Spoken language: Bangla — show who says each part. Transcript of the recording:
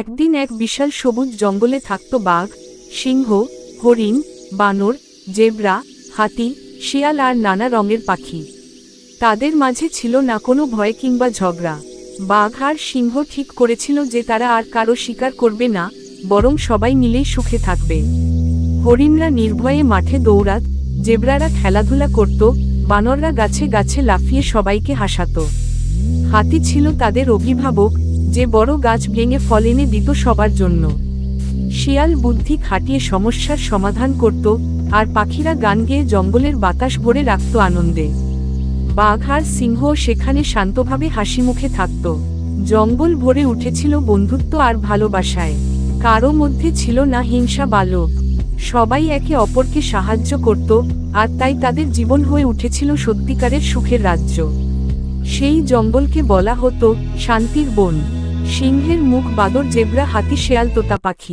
Speaker 1: একদিন এক বিশাল সবুজ জঙ্গলে থাকত বাঘ, সিংহ, হরিণ, বানর, জেব্রা, হাতি, শিয়াল আর নানা রঙের পাখি। তাদের মাঝে ছিল না কোনো ভয় কিংবা ঝগড়া। বাঘ আর সিংহ ঠিক করেছিল যে তারা আর কারও শিকার করবে না, বরং সবাই মিলেই সুখে থাকবে। হরিণরা নির্ভয়ে মাঠে দৌড়াত, জেব্রারা খেলাধুলা করত, বানররা গাছে গাছে লাফিয়ে সবাইকে হাসাত। হাতি ছিল তাদের অভিভাবক যে বড় গাছ ভেঙে ফল এনে দিত সবার জন্য। শিয়াল বুদ্ধি খাটিয়ে সমস্যার সমাধান করত, আর পাখিরা গান গেয়ে জঙ্গলের বাতাস ভরে রাখত আনন্দে। বাঘ আর সিংহ সেখানে শান্তভাবে হাসি মুখে থাকত। জঙ্গল ভরে উঠেছিল বন্ধুত্ব আর ভালোবাসায়। কারও মধ্যে ছিল না হিংসা বালক সবাই একে অপরকে সাহায্য করত, আর তাই তাদের জীবন হয়ে উঠেছিল সত্যিকারের সুখের রাজ্য। সেই জঙ্গলকে বলা হতো শান্তির বন। সিংহের মুখ বাদর জেব্রা হাতি শেয়াল তোতা পাখি।